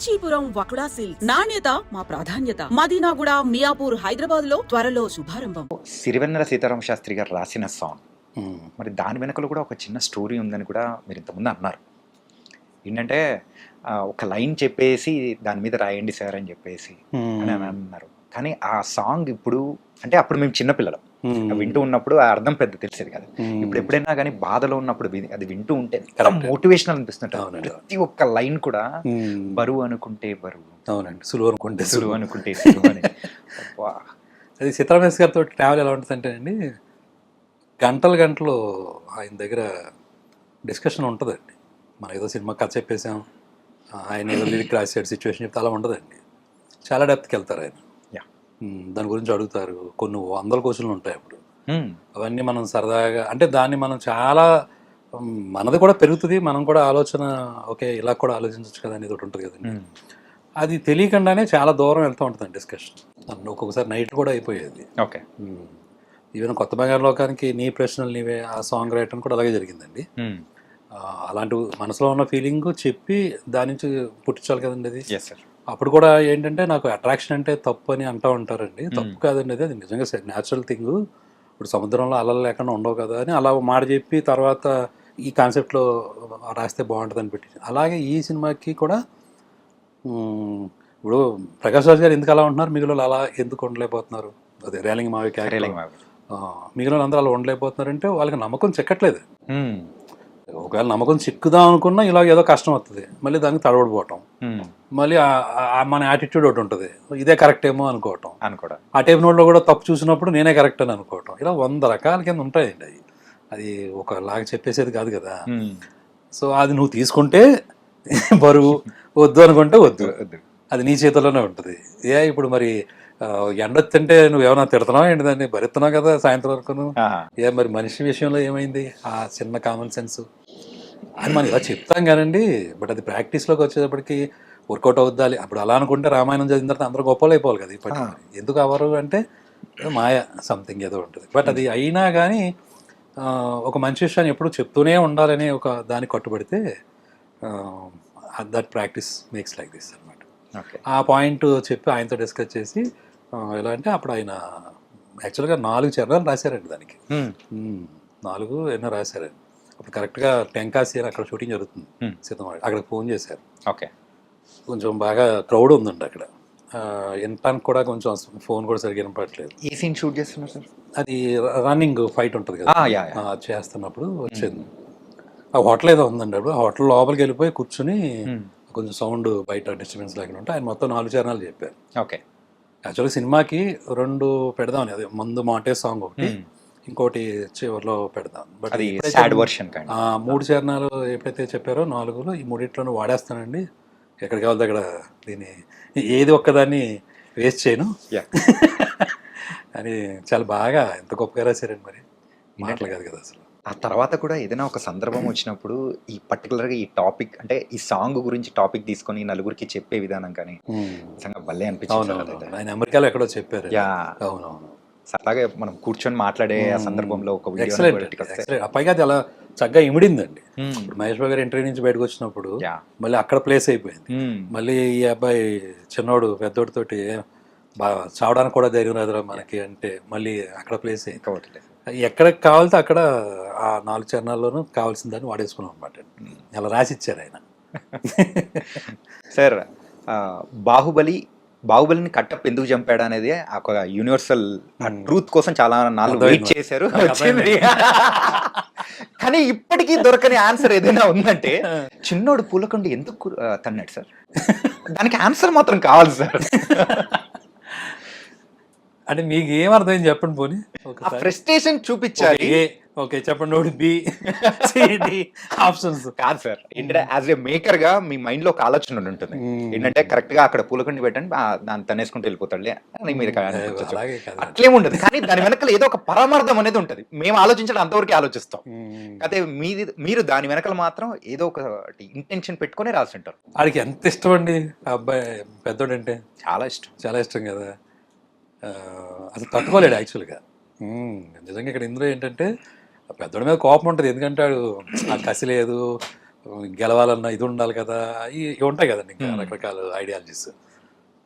Kanchipuram వకుడా silk నాణ్యత మా ప్రాధాన్యత. మదీనాగుడ మియాపూర్ హైదరాబాద్లో త్వరలో శుభారంభం. సిరివెన్నెల సీతారామ శాస్త్రి గారు రాసిన సాంగ్. మరి దాని వెనకలో కూడా ఒక చిన్న స్టోరీ ఉందని కూడా మీరు ఇంతకుముందు అన్నారు. ఏంటంటే ఒక లైన్ చెప్పేసి దాని మీద రాయండి సార్ అని చెప్పేసి అని అని అన్నారు. కానీ ఆ సాంగ్ ఇప్పుడు అంటే అప్పుడు మేము చిన్నపిల్లలం. వింటూ ఉన్నప్పుడు ఆ అర్థం పెద్ద తెలిసేది కాదు. ఇప్పుడు ఎప్పుడైనా కానీ బాధలో ఉన్నప్పుడు అది వింటూ ఉంటే. మోటివేషనల్ అనిపిస్తుంటుంది అవునండి. ప్రతి ఒక్క లైన్ కూడా. బరువు అనుకుంటే బరువు అవునండి సులువు అనుకుంటే సులువు అనుకుంటే. అది సీతారామేశ్ గారితో ట్రావెల్ ఎలా ఉంటుందంటే అండి గంటలు గంటలు ఆయన దగ్గర డిస్కషన్ ఉంటుందండి మనం ఏదో సినిమా కథ చెప్పేసాం ఆయన ఏదో లిరిక్ రాసాడు సిచ్యువేషన్ చెప్తే అలా ఉండదండి చాలా డెప్త్కి వెళ్తారు ఆయన దాని గురించి అడుగుతారు. కొన్ని వందల క్వశ్చన్లు ఉంటాయి అప్పుడు. అవన్నీ మనం సరదాగా అంటే దాన్ని మనం చాలా మనది కూడా పెరుగుతుంది మనం కూడా ఆలోచన ఓకే ఇలా కూడా ఆలోచించవచ్చు కదా అనేది ఒకటి ఉంటుంది కదండి. అది తెలియకుండానే చాలా దూరం వెళ్తూ ఉంటుంది డిస్కషన్. ఒక్కొక్కసారి నైట్ కూడా అయిపోయేది. ఓకే. ఈవెన్ కొత్త బంగారు లోకానికి నీ ప్రశ్నలు నీవే ఆ సాంగ్ రాయటం కూడా అలాగే జరిగిందండి. అలాంటి మనసులో ఉన్న ఫీలింగ్ చెప్పి దాని నుంచి పుట్టించాలి కదండి అది. అప్పుడు కూడా ఏంటంటే నాకు అట్రాక్షన్ అంటే తప్పు అని అంటూ ఉంటారండి. తప్పు కాదండి అది. అది నిజంగా న్యాచురల్ థింగ్ ఇప్పుడు సముద్రంలో అలలు లేకుండా ఉండవు కదా అని అలా మాట చెప్పి తర్వాత ఈ కాన్సెప్ట్లో రాస్తే బాగుంటుంది అని పెట్టి. అలాగే ఈ సినిమాకి కూడా ఇప్పుడు ప్రకాష్ రాజ్ గారు ఎందుకు అలా ఉంటున్నారు? మిగిలిన అలా ఎందుకు ఉండలేకపోతున్నారు? అదే రేలింగ్ మావి. మిగిలిన అందరూ అలా ఉండలేకపోతున్నారంటే వాళ్ళకి నమ్మకం చెక్కట్లేదు. ఒకవేళ నమ్మకం చిక్కుదాం అనుకున్నా ఇలా ఏదో కష్టం వస్తుంది మళ్ళీ దానికి తడబడిపోవటం. మళ్ళీ మన యాటిట్యూడ్ ఒకటి ఉంటుంది. ఇదే కరెక్ట్ ఏమో అనుకోవటం. అనుకోవడం. ఆ టైప్ నోట్లో కూడా తప్పు చూసినప్పుడు నేనే కరెక్ట్ అని అనుకోవటం. ఇలా వంద రకాల కింద ఉంటాయండి అవి. అది ఒకలాగా చెప్పేసేది కాదు కదా. సో అది నువ్వు తీసుకుంటే బరువు వద్దు అనుకుంటే వద్దు. వద్దు. అది నీ చేతిలోనే ఉంటుంది. ఏ ఇప్పుడు మరి ఆ, ఎండొత్తంటే నువ్వు ఏమైనా తిడుతున్నావు ఏంటి దాన్ని? భరిస్తున్నావు కదా సాయంత్రం వరకు. ఏ మరి మనిషి విషయంలో ఏమైంది? ఆ చిన్న కామన్ సెన్స్ అని మనం ఇలా చెప్తాం కానండి బట్ అది ప్రాక్టీస్లోకి వచ్చేటప్పటికి వర్కౌట్ అవుద్దాలి అప్పుడు అలా అనుకుంటే రామాయణం చదివిన తర్వాత అందరూ గొప్పలు అయిపోవాలి కదా ఇప్పటికి. ఎందుకు అవరు అంటే మాయ సంథింగ్ ఏదో ఉంటుంది. బట్ అది అయినా కానీ ఒక మంచి విషయాన్ని ఎప్పుడు చెప్తూనే ఉండాలని ఒక దానికి కట్టుబడితే that practice makes like this అనమాట ఓకే. ఆ పాయింట్ చెప్పి ఆయనతో డిస్కస్ చేసి ఎలా అంటే అప్పుడు ఆయన యాక్చువల్గా నాలుగు చరణాలు రాశారండి దానికి. నాలుగు ఎన్నో రాశారండి. అప్పుడు కరెక్ట్గా టెంకాసి అని అక్కడ షూటింగ్ జరుగుతుంది. సీతమ్మ అక్కడికి ఫోన్ చేశారు. ఓకే. కొంచెం బాగా క్రౌడ్ ఉందండి అక్కడ. వినటానికి కూడా కొంచెం ఫోన్ కూడా సరిగ్గా వినపడట్లేదు. ఏ సీన్ షూట్ చేస్తున్నారు సార్? అది రన్నింగ్ ఫైట్ ఉంటుంది కదా. ఆ, యా, యా. ఆ, చేస్తున్నప్పుడు వచ్చింది. ఆ హోటల్ ఏదో ఉందండి అప్పుడు. ఆ హోటల్ లోపలికి వెళ్ళిపోయి కూర్చుని. కొంచెం సౌండ్ బయట డిస్టర్బెన్స్ లేకుండా ఉంటే ఆయన మొత్తం నాలుగు చరణాలు చెప్పారు. ఓకే. యాక్చువల్గా సినిమాకి రెండు పెడదామని అదే ముందు మాటే సాంగ్ ఒకటి. ఇంకోటి చివరిలో పెడదాం. బట్ అది సాడ్ వర్షన్ మూడు చరణాలు ఎప్పుడైతే చెప్పారో నాలుగులో ఈ మూడిట్లోనూ వాడేస్తానండి. ఎక్కడికి వెళ్తే అక్కడ దీన్ని ఏది ఒక్కదాన్ని వేస్ట్ చేయను. యా అని చాలా బాగా ఎంత గొప్పగా రాశారండి మరి. మాటలు కాదు కదా అసలు. ఆ తర్వాత కూడా ఏదైనా ఒక సందర్భం వచ్చినప్పుడు ఈ పర్టికులర్గా ఈ టాపిక్ అంటే ఈ సాంగ్ గురించి టాపిక్ తీసుకొని నలుగురికి చెప్పే విధానం కానీ నిజంగా భలే అనిపించింది అమెరికాలో ఎక్కడో చెప్పారు. యా. అవునవును. అలాగే మనం కూర్చొని మాట్లాడే ఆ సందర్భంలో ఒక వీడియో పైగా అది అలా చక్కగా ఇమిడిందండి. ఇప్పుడు మహేష్ బాబు గారు ఇంటర్వ్యూ నుంచి బయటకు వచ్చినప్పుడు మళ్ళీ అక్కడ ప్లేస్ అయిపోయింది. మళ్ళీ ఈ అబ్బాయి చిన్నోడు పెద్దోడితోటి బాగా చావడానికి కూడా ధైర్యం రాదురా మనకి అంటే మళ్ళీ అక్కడ ప్లేస్ ఇంకొకటి ఎక్కడికి కావాలితే అక్కడ ఆ నాలుగు చరణాల్లోనూ కావాల్సిన దాన్ని వాడేసుకున్నాం అనమాట అలా రాసి ఇచ్చారు ఆయన సార్ బాహుబలి బాహుబలిని కట్టప్ ఎందుకు చంపాడు అనేది ఒక యూనివర్సల్ ట్రూత్ కోసం చాలా నాలుగు వెయిట్. చేశారు. వచ్చింది. కానీ ఇప్పటికీ దొరకని ఆన్సర్ ఏదైనా ఉందంటే చిన్నోడు పూలకొండ ఎందుకు తన్నాడు సార్ దానికి ఆన్సర్ మాత్రం కావాలి సార్ అంటే మీకు ఏం అర్థమైంది చెప్పండి పోనీ. ఫ్రస్ట్రేషన్ చూపించాలి. ఓకే చెప్పండి నోటి బి ఆప్షన్స్. కాదు సార్ ఏంటంటే యాజ్ ఏ మేకర్గా మీ మైండ్లో ఒక ఆలోచన ఉంటుంది. ఏంటంటే కరెక్ట్గా అక్కడ పూలకొండి పెట్టండి దాన్ని తనేసుకుంటూ వెళ్ళిపోతాడులే అని మీరు అట్లేం ఉండదు కానీ దాని వెనకాల ఏదో ఒక పరమార్థం అనేది ఉంటది. మేము ఆలోచించడం అంతవరకు ఆలోచిస్తాం. అదే మీది మీరు దాని వెనకాల మాత్రం ఏదో ఒక ఇంటెన్షన్ పెట్టుకొని రాసి ఉంటారు. ఆడికి ఎంత ఇష్టం అండి? అబ్బాయి పెద్దోడంటే? చాలా ఇష్టం. చాలా ఇష్టం కదా. అసలు తట్టుకోలేడు యాక్చువల్గా. నిజంగా ఇక్కడ ఇందులో ఏంటంటే పెద్దోడి మీద కోపం ఉంటుంది. ఎందుకంటే వాడు ఆ కసి లేదు గెలవాలన్న ఇది ఉండాలి కదా ఇవి ఉంటాయి కదండి ఇంకా. రకరకాల ఐడియాలజీస్.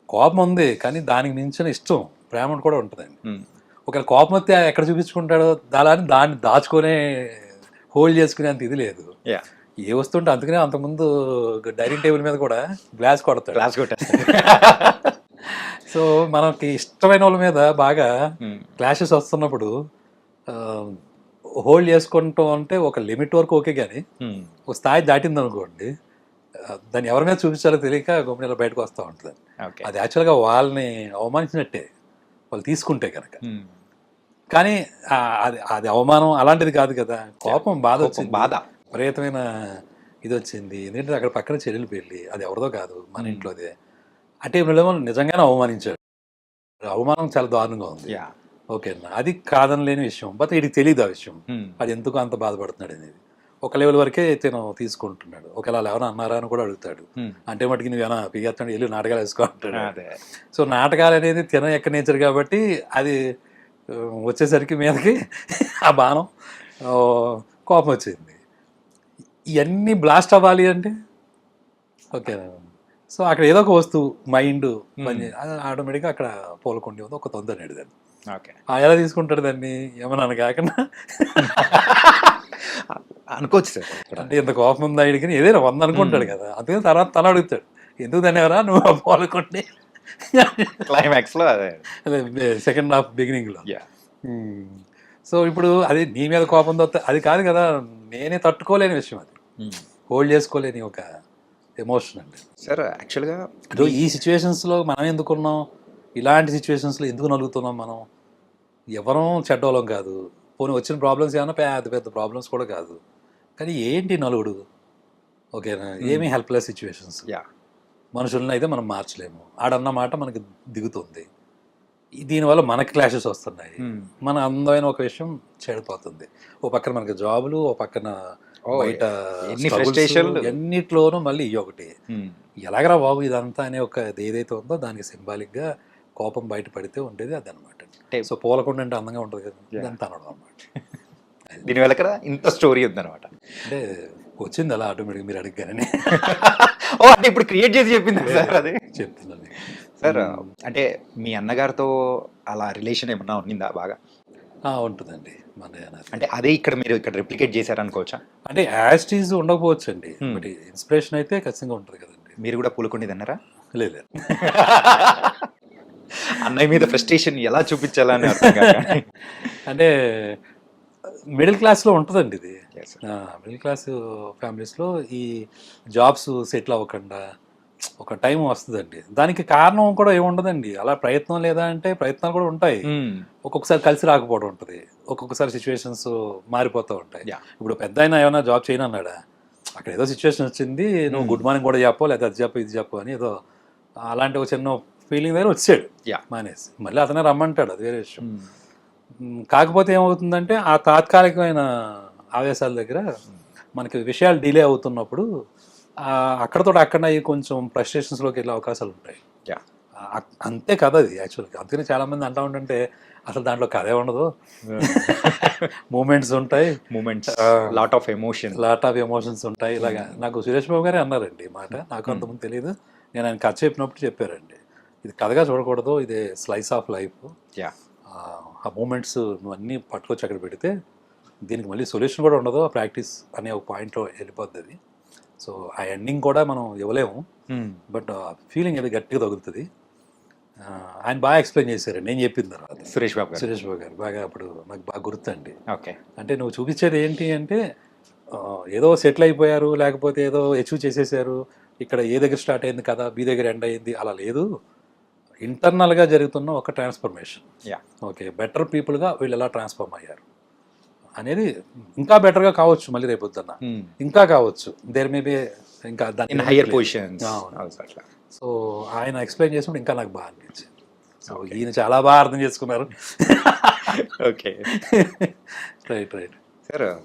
కోపం ఉంది కానీ దానికి మించిన ఇష్టం ప్రేమ కూడా ఉంటుందండి. ఒకవేళ కోపం వస్తే ఎక్కడ చూపించుకుంటాడో దాని దాన్ని దాచుకునే హోల్డ్ చేసుకునేంత ఇది లేదు. యా. ఏ వస్తుంటే అందుకనే అంతకుముందు డైనింగ్ టేబుల్ మీద కూడా గ్లాస్ కొడతాడు. క్లాస్ కొట్టేస్తాను సో మనకి ఇష్టమైన వాళ్ళ మీద బాగా. క్లాషెస్ వస్తున్నప్పుడు హోల్డ్ చేసుకుంటాం అంటే ఒక లిమిట్ వరకు ఓకే కానీ. ఒక స్థాయి దాటింది అనుకోండి దాన్ని ఎవరి మీద చూపించాలో తెలియక గొప్పనీళ్ళ బయటకు వస్తూ ఉంటుంది అది యాక్చువల్గా వాళ్ళని అవమానించినట్టే వాళ్ళు తీసుకుంటే కనుక. కానీ అది అది అవమానం అలాంటిది కాదు కదా కోపం బాధ వచ్చింది బాధ. విపరీతమైన ఇది వచ్చింది ఎందుకంటే అక్కడ పక్కన చెల్లెలు పెళ్ళి అది ఎవరిదో కాదు మన. ఇంట్లోదే అంటే వీళ్ళేమో నిజంగానే అవమానించాడు. అవమానం చాలా దారుణంగా ఉంది. యా ఓకేనా అది కాదనలేని విషయం. బట్ వీడికి తెలియదు ఆ విషయం. అది ఎందుకు అంత బాధపడుతున్నాడు అనేది. ఒక లెవెల్ వరకే తిను తీసుకుంటున్నాడు. ఒకవేళ ఎవరైనా అన్నారా అని కూడా అడుగుతాడు. ఉమ్. అంటే మటుకి నువ్వు ఏమైనా పిగేస్తాడు వెళ్ళి నాటకాలు వేసుకో అంటాడు. అదే. సో నాటకాలు అనేది తిన ఎక్క నేచర్ కాబట్టి అది వచ్చేసరికి మీదకి ఆ బాణం కోపం వచ్చింది. ఇవన్నీ బ్లాస్ట్ అవ్వాలి అంటే? ఓకే సో అక్కడ ఏదో ఒక వస్తువు మైండ్ ఆటోమేటిక్గా అక్కడ పోలకొండి ఉంది ఒక తొందర దాన్ని ఓకే. ఆ ఎలా తీసుకుంటాడు దాన్ని? ఏమన్నా కాకుండా. అనుకోవచ్చు సార్. అంటే ఇంత కోపం ఉందా ఆయనకి ఏదైనా వంద అనుకుంటాడు కదా. అందుకని తర్వాత తన అడుగుతాడు ఎందుకు దాన్ని ఎవరా? నువ్వు పోలకొండి. క్లైమాక్స్లో అదే. సెకండ్ హాఫ్ బిగినింగ్లో. యా సో ఇప్పుడు అది నీ మీద కోపం వస్తే అది కాదు కదా నేనే తట్టుకోలేని విషయం అది. హోల్డ్ చేసుకోలేని ఒక ఎమోషన్ అండి. సార్ యాక్చువల్గా అంటే ఈ సిచ్యువేషన్స్లో మనం ఎందుకున్నాం? ఇలాంటి సిచ్యువేషన్స్లో ఎందుకు నలుగుతున్నాం మనం? ఎవరం చెడ్డోళం కాదు. పోనీ వచ్చిన ప్రాబ్లమ్స్ ఏమైనా పెద్ద పెద్ద ప్రాబ్లమ్స్ కూడా కాదు. కానీ ఏంటి నలుగుడు? ఓకేనా? ఏమీ హెల్ప్లెస్ సిచ్యువేషన్స్. యా. మనుషులను అయితే మనం మార్చలేము. ఆడన్న మాట మనకి దిగుతుంది. దీనివల్ల మనకి క్లాషెస్ వస్తున్నాయి. మన అందమైన ఒక విషయం చెడిపోతుంది. ఓ పక్కన మనకి జాబులు ఓ పక్కన బయట. ఎన్నిట్లోనూ మళ్ళీ ఈ ఒకటి. ఎలాగరా బాబు ఇదంతా అనే ఒక ఏదైతే ఉందో దానికి symbolic గా కోపం బయట పడితే ఉండేది అది అనమాట సో పూలకుండా అంటే అందంగా ఉంటుంది కదా. ఇదంతా అనడం అనమాట దీని వెనక ఇంత స్టోరీ ఉందన్నమాట. అంటే వచ్చింది అలా ఆటోమేటిక్ మీరు అడిగానని ఓ అంటే ఇప్పుడు క్రియేట్ చేసి చెప్పింది సార్ అది? చెప్తున్నాను సార్ అంటే మీ అన్నగారితో అలా రిలేషన్ ఏమన్నా ఉన్నిందా బాగా? ఉంటుందండి. మన. అంటే అదే ఇక్కడ మీరు ఇక్కడ రిప్లికేట్ చేశారనుకోవచ్చా? అంటే యాస్టీజ్ ఉండకపోవచ్చు అండి ఇన్స్పిరేషన్ అయితే ఖచ్చితంగా ఉంటుంది కదండి. మీరు కూడా పూలకొండి అన్నారా లేదు. అన్నయ్య మీద ఫ్రస్ట్రేషన్ ఎలా చూపించాలని. అంటే మిడిల్ క్లాస్లో ఉంటుందండి ఇది. మిడిల్ క్లాస్ ఫ్యామిలీస్లో ఈ జాబ్స్ సెటిల్ అవ్వకుండా ఒక టైం వస్తుందండి. దానికి కారణం కూడా ఏముండదండి. అలా ప్రయత్నం లేదా అంటే ప్రయత్నాలు కూడా ఉంటాయి. ఒక్కొక్కసారి కలిసి రాకపోవడం ఉంటుంది. ఒక్కొక్కసారి సిచ్యువేషన్స్ మారిపోతూ ఉంటాయి. ఇప్పుడు పెద్ద ఆయన ఏమైనా జాబ్ చేయను అన్నాడా? అక్కడ ఏదో సిచ్యువేషన్ వచ్చింది నువ్వు. గుడ్ మార్నింగ్ కూడా చెప్పు లేదా అది చెప్పు ఇది చెప్పు అని ఏదో అలాంటి ఒక చిన్న ఫీలింగ్ దగ్గర వచ్చాడు. మానేసి. మళ్ళీ అతనే రమ్మంటాడు. అది వేరే విషయం. కాకపోతే ఏమవుతుందంటే ఆ తాత్కాలికమైన ఆవేశాల దగ్గర మనకి విషయాలు డిలే అవుతున్నప్పుడు అక్కడతో అక్కడ కొంచెం ఫ్రస్ట్రేషన్స్లోకి వెళ్ళే అవకాశాలు ఉంటాయి. అంతే కథ అది యాక్చువల్గా అందుకని చాలా మంది అంటా ఉంటుంటే అసలు దాంట్లో కథే ఉండదు. మూమెంట్స్ ఉంటాయి. Moments. Lot of emotion lot of emotions ఉంటాయి. ఇలాగా నాకు సురేష్ బాబు గారే అన్నారండి మాట. నాకు అంతకుముందు తెలియదు నేను ఆయన కథ చెప్పినప్పుడు చెప్పారండి. ఇది కథగా చూడకూడదు ఇది స్లైస్ ఆఫ్ లైఫ్ యా ఆ మూమెంట్స్ నువ్వు అన్నీ పట్టుకొచ్చి అక్కడ పెడితే దీనికి మళ్ళీ సొల్యూషన్ కూడా ఉండదు. ఆ ప్రాక్టీస్ అనే ఒక పాయింట్లో వెళ్ళిపోద్ది అది. సో ఆ ఎండింగ్ కూడా మనం ఇవ్వలేము. బట్ ఫీలింగ్ అది గట్టిగా తగులుతుంది. ఆయన బాగా ఎక్స్ప్లెయిన్ చేశారు. నేను చెప్పిన తర్వాత. సురేష్ బాబు సురేష్ బాబు గారు. బాగా అప్పుడు నాకు బాగా గుర్తండి. ఓకే. అంటే నువ్వు చూపించేది ఏంటి అంటే ఏదో సెటిల్ అయిపోయారు లేకపోతే ఏదో అచీవ్ చేసేసారు. ఇక్కడ ఏ దగ్గర స్టార్ట్ అయింది కదా బి దగ్గర ఎండ్ అయింది అలా లేదు. ఇంటర్నల్గా జరుగుతున్న ఒక ట్రాన్స్ఫర్మేషన్ యా ఓకే బెటర్ పీపుల్గా వీళ్ళు ఎలా ట్రాన్స్ఫార్మ్ అయ్యారు? అనేది ఇంకా బెటర్గా కావచ్చు మళ్ళీ రేపు పొద్దున్న. ఇంకా కావచ్చు. దేర్ మే బి ఇంకా పొజిషన్స్ అవును. అట్లా సో ఆయన ఎక్స్ప్లెయిన్ చేసినప్పుడు ఇంకా నాకు బాగా అనిపించింది. సో ఈయన చాలా బాగా అర్థం చేసుకున్నారు. Okay right right sir